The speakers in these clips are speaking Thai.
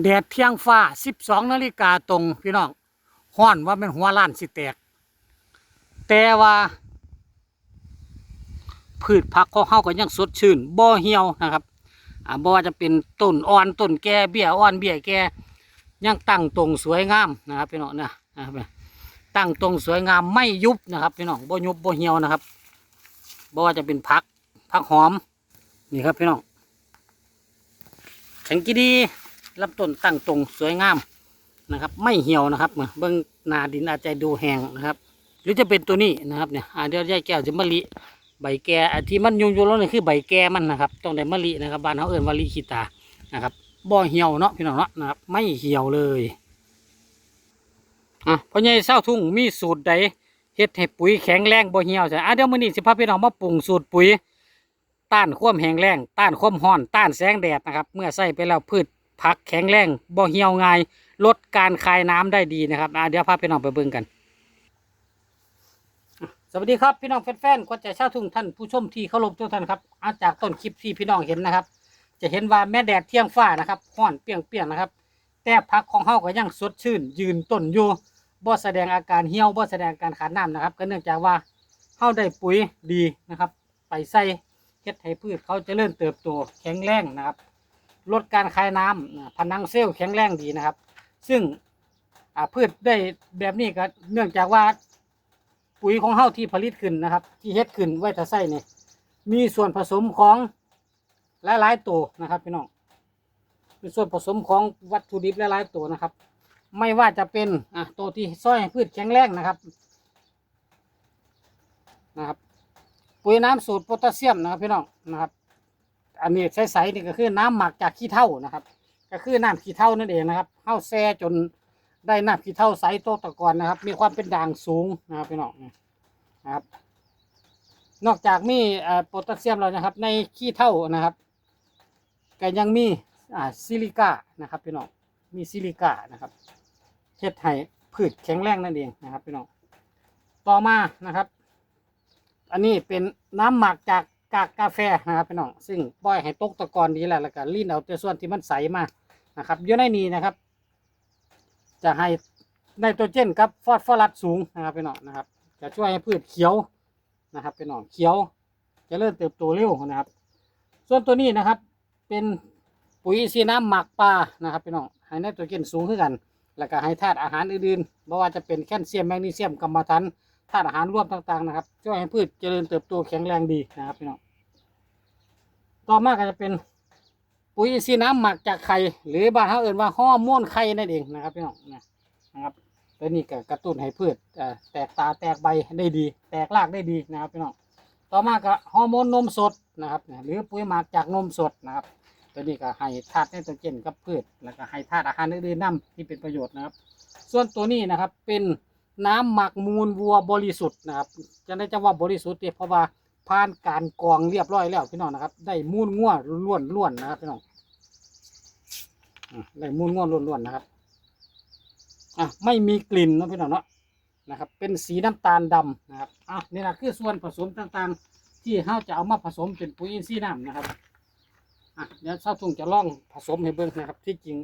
แดดเที่ยงฟ้า 12นาฬิกาตรงพี่น้องห้อนว่าเป็นหัวล้านสิแตก แต่ว่า พืชผักของเฮาก็ยังสดชื่นบ่เหี่ยวนะครับอ่าบ่ว่าจะเป็นต้นอ่อนต้นแก่เบี้ยอ่อนเบี้ยแก่ยังตั้งตรงสวยงามนะครับพี่น้องนะตั้งตรงสวยงามไม่ยุบนะครับพี่น้องบ่ยุบบ่เหี่ยวนะครับบ่ว่าจะเป็นผักผักหอมนี่ครับพี่น้องแข็งกีดี ลำต้นตั้งตรงสวยงามนะครับ ไม่เหี่ยวนะครับเบื้องนาดินอาจจะดูแห้งนะครับ หรือจะเป็นตัวนี้นะครับเนี่ยอาเดี๋ยวยายแก้วจะมะลิใบแก่อที่มันยุงยุงแล้วนี่คือใบแก่มันนะครับต้องได้มะลินะครับบ้านเขาเอิ้นมะลิขีตานะครับบ่เหี่ยวเนาะพี่น้องเนาะนะครับ ไม่เหี่ยวเลยอะพ่อใหญ่เศร้าทุ่งมีสูตรใดเฮ็ดให้ปุ๋ยแข็งแรงบ่เหี่ยวจ้ะอะเดี๋ยวมื้อนี้สิพาพี่น้องมาปรุงสูตรปุ๋ยต้านความแห้งแล้งต้านความร้อน ต้านแสงแดดนะครับ เมื่อใส่ไปแล้วพืช ผักแข็งแรงบ่เหี่ยวง่าย ลดการคายน้ำได้ดีนะครับเดี๋ยวพาพี่น้องไปเบิ่งกันสวัสดีครับพี่น้องแฟนๆคนใจชาวทุ่งท่านผู้ชมที่เคารพทุกท่านครับอาจากต้นคลิปที่พี่น้องเห็นนะครับ จะเห็นว่าแม่แดดเที่ยงฟ้านะครับห้อนเปรียงนะครับ แต่พักของเฮาก็ยังสดชื่น ยืนต้นอยู่บ่แสดงอาการเหี่ยวบ่แสดงอาการขาดน้ำนะครับ ก็เนื่องจากว่าเฮาได้ปุ๋ยดีนะครับ ไปใส่เฮ็ดให้พืชเขาจเจริญเติบโตแข็งแรงนะครับ ลดการคายน้ำนะพนังเซลล์แข็งแรงดีนะครับ ซึ่งพืชได้แบบนี้ก็เนื่องจากว่าปุ๋ยของเฮาที่ผลิตขึ้นนะครับ ที่เฮ็ดขึ้นไว้ถ้าใส่เนี่ยมีส่วนผสมของหลายๆตัวนะครับพี่น้องมีส่วนผสมของวัตถุดิบหลายๆตัวนะครับ ไม่ว่าจะเป็นอะตัวที่ซอยพืชแข็งแรงนะครับนะครับ ปุ๋ยน้ำสูตรโพแทสเซียมนะครับพี่น้องนะครับ อันนี้ใสๆนี่ก็คือน้ำหมักจากขี้เถ้านะครับ ก็คือน้ำขี้เถ้านั่นเองนะครับเฮาแซ่จนได้น้ำขี้เถ้าใสโตตะกอนนะครับ มีความเป็นด่างสูงนะครับพี่น้องนะครับ นอกจากมีเอ่อโพแทสเซียมแล้วนะครับ ในขี้เถ้านะครับก็ยังมีอ่าซิลิก้านะครับพี่น้องมีซิลิก้านะครับเฮ็ดให้พืชแข็งแรงนั่นเองนะครับพี่น้องต่อมานะครับ อันนี้เป็นน้ำหมักจาก กากกาแฟนะครับพี่น้องซึ่งปล่อยให้ตกตะกอนดีแหล้วแล้วก็ลีนเอาแต่ส่วนที่มันใสมานะครับอยู่ในนี้นะครับ จะให้ไนโตรเจนกับฟอสฟอรัสสูงนะครับพี่น้องนะครับ จะช่วยให้พืชเขียวนะครับพี่น้องเขียว จะเริ่มเติบโตเร็วนะครับ ส่วนตัวนี้นะครับ เป็นปุ๋ยอินทรีน้ำหมักปลานะครับพี่น้องให้ไนโตรเจนสูงขึ้นกัน แล้วก็ให้ธาตุอาหารอื่นๆไม่ว่าจะเป็นแคลเซียมแมกนีเซียมกัมะถันธาตุอาหารร่วมต่างๆนะครับช่วยให้พืชเจริญเติบโตแข็งแรงดีนะครับพี่น้อง ต่อมาก็จะเป็นปุ๋ยอินทรีน้ำหมักจากไข่หรือบ้านเขาเอื่นว่าฮอร์โมนไข่นั่นเองนะครับพี่น้องนะนะครับตัวนี้ก็กระตุ้นให้พืชแตกตาแตกใบได้ดี แตกรากได้ดีนะครับพี่น้องต่อมาก็ฮอร์โมนนมสดนะครับหรือปุ๋ยหมักจากนมสดนะครับ ตัวนี้ก็ให้ธาตุไนโตรเจนกับพืช แล้วก็ให้ธาตุอาหารอื่นๆนํที่เป็นประโยชน์นะครับ ส่วนตัวนี้นะครับเป็นน้ำหมักมูลวัวบริสุทธิ์นะครับจะได้จะว่าบริสุทธิ์เนี่ยเพราะว่า ผ่านการกรองเรียบร้อยแล้วพี่น้องนะครับ ได้มูลงัวล้วนล้วนนะครับพี่น้องได้มูลงัวล้วนล้วนนะครับอะไม่มีกลิ่นนะพี่น้องเนาะนะครับ เป็นสีน้ำตาลดำนะครับอะนี่แหละคือส่วนผสมต่างๆ ที่เราจะเอามาผสมเป็นปุ๋ยอินทรีย์น้ำนะครับอะเดี๋ยวเศร้าทุ่งจะลองผสมให้เบิ่งนะครับ ที่จริง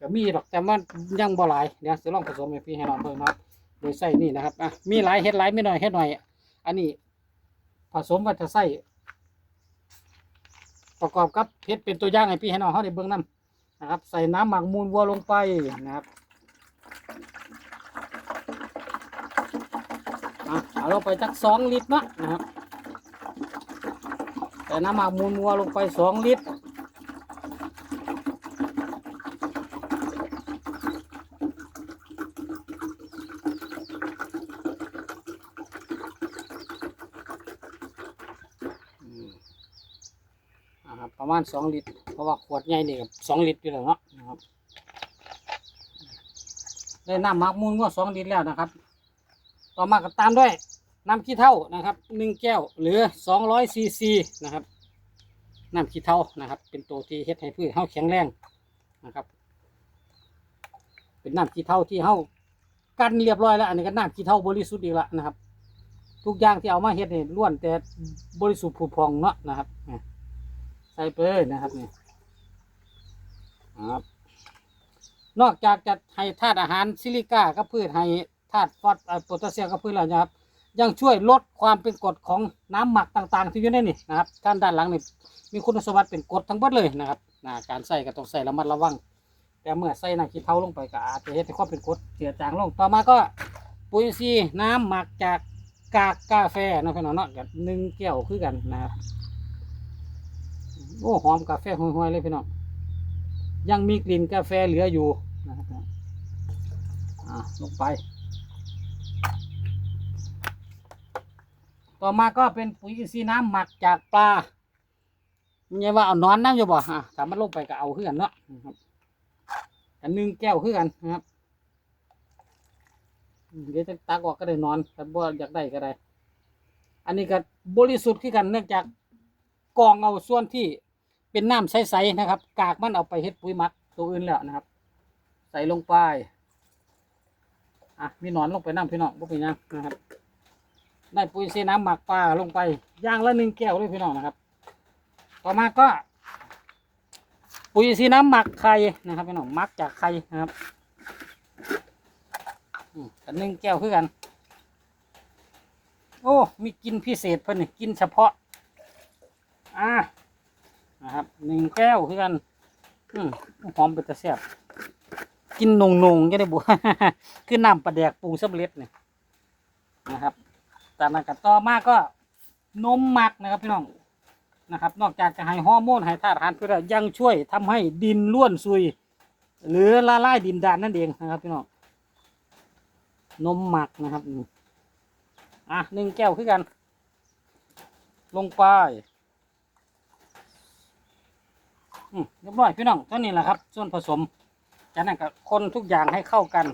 ก็มีดอกแต่ว่ายังบ่หลายเดี๋ยวจะลองผสมให้พี่ให้น้องเบิ่งนะครับโดยใส่นี่นะครับอะมีหลายเฮ็ดหลายไม่น้อยเฮ็ดหน่อย อันนี้ ผสมวัจะใส่ประกอบกับเพชรเป็นตัวอย่างให้พี่ให้น้องเขาได้เบื้องน้ำนะครับ ใส่น้ำหมักมูลวัวลงไปนะครับเอาลงไปจักสองลิตรนะนะครับ ใส่น้ำหมักมูลวัวลงไปสองลิตร อืมนะครับ ประมาณสองลิตร เพราะว่าขวดใหญ่นี่กับสองลิตรอยู่แล้วเนาะนะครับได้น้ำมักมูลก็สองลิตรแล้วนะครับ ต่อมาก็ตามด้วยน้ำขี้เถ้านะครับหนึ่งแก้วหรือสองร้อยซีซีนะครับน้ำขี้เถ้านะครับ เป็นตัวที่เฮ็ดให้พืชเฮาแข็งแรงนะครับ เป็นน้ำขี้เถ้าที่เฮากันเรียบร้อยแล้ว อันนี้ก็น้ำขี้เถ้าบริสุทธิ์อีกล้วนะครับ ทุกอย่างที่เอามาเฮ็ดเนี่ยล้วนแต่บริสุทธิ์ผุดพองเนาะนะครับอะ ส่ไปเลยนะครับนี่ครับนอกจากจะให้ธาตุอาหารซิลิก้ากับพืชให้ธาตุฟอสเอ่อโพแทสเซียมกับพืชแล้วนะครับ ยังช่วยลดความเป็นกรดของน้ำหมักต่าง ๆ ที่อยู่ในนี่นะครับท่านด้านหลังนี่มีคุณสมบัติเป็นกรดทั้งหมดเลยนะครับนะการใส่ก็ต้องใส่ระมัดระวัง แต่เมื่อใส่น้ำขี้เถ้าลงไปก็อาจจะเห็นให้ความเป็นกรดเจือจางลงต่อมาก็ปุ๋ยอินทรีน้ำหมักจากกากกาแฟนะพี่น้องเนาะกับหนึ่งแก้วคือกันนะครับ โอ้หอมกาแฟห่วยๆเลยพี่น้องยังมีกลิ่นกาแฟเหลืออยู่นะครับอ่าลงไป ต่อมาก็เป็นปุ๋ยอินทรีย์น้ำหมักจากปลาไม่ใช่ว่าเอานอนน้ำอยู่บ่ฮะถ้ามันลงไปก็เอาขึ้นกันเนาะครับอันหนึ่งแก้วขึ้นกันนะครับเดี๋ยวจะตักออกก็ได้นอนแต่บ่อยากได้ก็ได้ อันนี้ก็บริสุทธิ์ขึ้นกันเนื่องจากกองเอาส่วนที่ เป็นน้ำใสๆนะครับ กากมันเอาไปเฮ็ดปุ๋ยมักตัวอื่นแล้วนะครับ ใส่ลงไปอะมีหนอนลงไปน้ำพี่น้องบ่เป็นหยังนะครับได้ปุ๋ยเซน้ำหมักปลาลงไปย่างละหนึ่งแก้วเลยพี่น้องนะครับ ต่อมาก็ ปุ๋ยซีน้ำหมักไข่นะครับพี่น้องหมักจากไข่นะครับกันหนึ่งแก้วคือกัน โอ้ มีกินพิเศษเพิ่นนี่กินเฉพาะ อ่า นะครับหนึ่งแก้วคือกันอืมหอมเป็นตะแซ่บกินนงนงๆจะได้บัวคือน้ำปลาแดกปรุงสำเร็จเนี่ยนะครับจากนั้นก็ต่อมาก็นมหมักนะครับพี่น้องนะครับ นอกจากจะให้ฮอร์โมนให้ธาตุอาหารเพื่อยังช่วยทำให้ดินล้วนซุย หรือละลายดินดานนั่นเองนะครับพี่น้องนมหมักนะครับอะหนึ่งแก้วคือกัน ลงไปอืม เรียบร้อยพี่น้องเท่านี้แหละครับ ส่วนผสมจากนั้นก็คนทุกอย่างให้เข้ากัน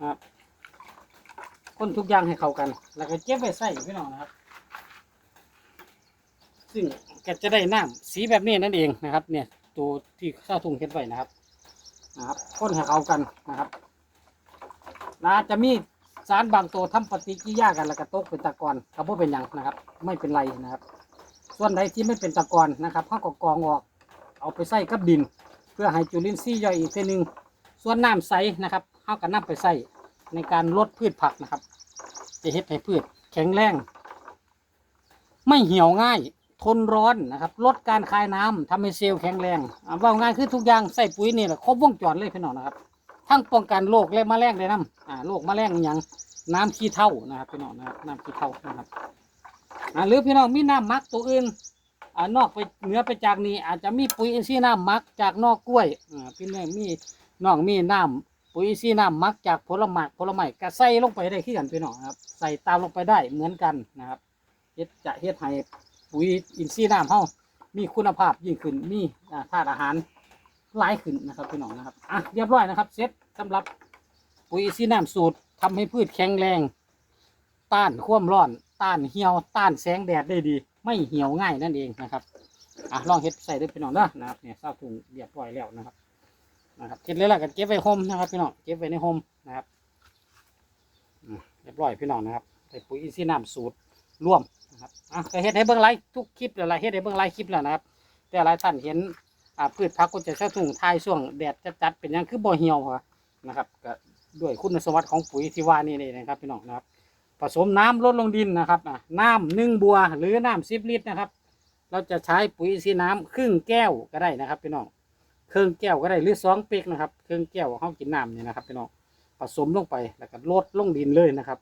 นะครับคนทุกอย่างให้เข้ากัน แล้วก็เก็บไว้ใส่พี่น้องนะครับ ซึ่งก็จะได้น้ำสีแบบนี้นั่นเองนะครับ เนี่ยตัวที่ข้าวทุงเฮ็ดไว้นะครับนะครับคนให้เข้ากันนะครับนะจะมีสารบางตัวทำปฏิกิริยากันแล้วก็ตกเป็นตะกอนก็บ่เป็นหยังนะครับ ไม่เป็นไรนะครับ ส่วนใดที่ไม่เป็นตะกอนนะครับเขาก็กรองออก เอาไปใส่กับดิน เพื่อให้จุลินทรีย์ย่อยอีกทีหนึ่งส่วนน้ำใสนะครับเขาก็นำไปใส่ในการลดพืชผักนะครับ จะเฮ็ดให้พืชแข็งแรงไม่เหี่ยวง่าย ทนร้อนนะครับ ลดการคายน้ำทำให้เซลล์แข็งแรงว่าง่ายคือทุกอย่างใส่ปุ๋ยนี่แหละครบวงจรเลยพี่น้องนะครับ ทั้งป้องกันโรคและแมลงเลยน้ำอ่าโรคแมลงอย่างน้ำขี้เถ้านะครับพี่น้องนะครับน้ำขี้เถ้านะครับ อ่าหรือพี่น้องมีน้ำมักตัวอื่นอ่านอกไปเหนือไปจากนี้ อาจจะมีปุ๋ยอินทรีย์น้ำมักจากนอกกล้วยอ่าพี่น้องมีน้องมีน้ำปุ๋ยอินทรีย์น้ำมักจากผลไม้ผลไม้ก็ใส่ลงไปได้ที่กันพี่น้องครับ ใส่ตามลงไปได้เหมือนกันนะครับเฮ็ดจะเฮ็ดให้ปุ๋ยอินทรีย์น้ำเฮามีคุณภาพยิ่งขึ้นมีธาตุอาหารหลายขึ้นนะครับพี่น้องนะครับอะเรียบร้อยนะครับเสร็จสำหรับปุ๋ยซีน้ำสูตรทำให้พืชแข็งแรง ต้านความร้อน ต้านเหี่ยวต้านแสงแดดได้ดี ไม่เหี่ยวง่ายนั่นเองนะครับอะลองเฮ็ดใส่ด้วยพี่น้องเด้อนะครับเนี่ยเศร้าถุงเรียบร้อยแล้วนะครับนะครับเสร็จแล้วล่ะก็เก็บไว้โฮมนะครับพี่น้องเก็บไว้ในโฮมนะครับอืมเรียบร้อยพี่น้องนะครับใส่ปุ๋ยอินทรีย์น้ำสูตรร่วมนะครับอะก็เฮ็ดให้เบิ่งไลฟ์ทุกคลิปแล้วล่ะเฮ็ดให้เบิ่งไลฟ์คลิปแล้วนะครับ แต่หลายท่านเห็นอ่าพืชผักก็จะเช่าถุงทายช่วงแดดจัดๆเป็นยังคือบ่เหี่ยวนะครับก็ด้วยคุณสมบัติของปุ๋ยที่ว่านี่นี่นะครับพี่น้องนะครับ ผสมน้ำลดลงดินนะครับน้ำหนึ่งบัวหรือน้ำสิบลิตรนะครับ เราจะใช้ปุ๋ยซีน้ำครึ่งแก้วก็ได้นะครับพี่น้องครึ่งแก้วก็ได้หรือสองเป๊กนะครับครึ่งแก้วเขากินน้ำนี่นะครับพี่น้องผสมลงไปแล้วก็ลดลงดินเลยนะครับ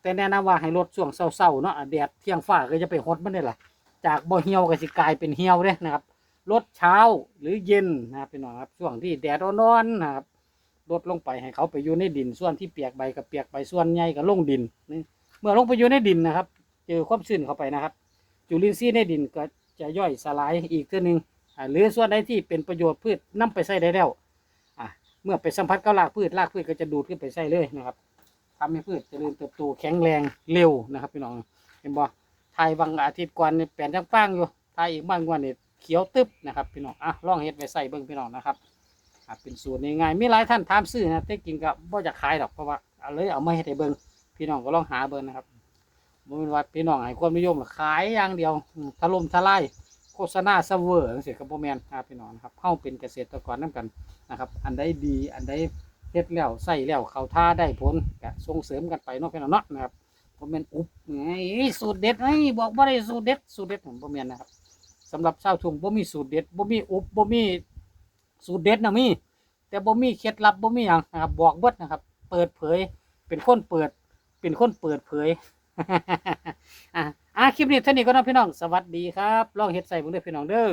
แต่แนะนำว่าให้ลดช่วงเศร้าๆเนาะแดดเที่ยงฟ้าก็จะไปหดมันได้ล่ะจากบ่เหี่ยวก็สิกลายเป็นเหี่ยวเด้นะครับลดเช้าหรือเย็นนะครับพี่น้องครับช่วงที่แดดร้อนๆนะครับ ลดลงไปให้เขาไปอยู่ในดิน ส่วนที่เปียกใบกับเปียกใบส่วนใหญ่ก็ลงดินนี่เมื่อลงไปอยู่ในดินนะครับ เจอความชื้นเข้าไปนะครับ จุลินทรีย์ในดินก็จะย่อยสลายอีกตัวหนึ่งหรือส่วนใดที่เป็นประโยชน์พืชนํไปใส่ได้แล้วอะเมื่อไปสัมผัสกับรากพืชรากพืชก็จะดูดขึ้นไปใส่เลยนะครับทำให้พืชเจริญเติบโตแข็งแรงเร็วนะครับพี่น้องเห็นบ่ทายบางอาทิตย์ก่อนนี่แปลนจังป้างอยู่ทายอีกบางวันนี่เขียวตึ๊บนะครับพี่น้องอะลองเฮ็ดไว้ใส่เบิ่งพี่น้องนะครับ เป็นสูตรง่ายๆมีหลายท่านถามซื้อนะแต่จริงก็บ่อยากขายหรอกเพราะว่าเอาเลยเอามาเฮ็ดให้เบิ่งพี่น้องก็ลองหาเบิ่งนะครับบ่แม่นว่าพี่น้องให้ความนิยมขายอย่างเดียวถล่มทลายโฆษณาเซเวอร์จังซี่ก็บ่แมนครับพี่น้องครับเฮาเป็นเกษตรกรนํกันนะครับ อันใดดีอันใดเฮ็ดแล้วใส่แล้วเขาท่าได้ผลก็ส่งเสริมกันไปเนาะพี่น้องเนาะนะครับบ่แมนอุบไงสูตรเด็ดไอ้บอกบ่าได้สูตรเด็ดสูตรเด็ดผมบ่แมนนะครับสำหรับชาวทุ่งบ่มีสูตรเด็ดบ่มีอุบบ่มี สูตรเด็ดนะมีแต่บ่มีเคล็ดลับบ่มีอย่างนะครับ บอกเบิดนะครับ เปิดเผย เป็นคนเปิด เป็นคนเปิดเผยอะอะคลิปนี้เท่านี้ก็นะพี่น้องสวัสดีครับลองเฮ็ดใส่เบิ่งเด้อพี่น้องเด้อ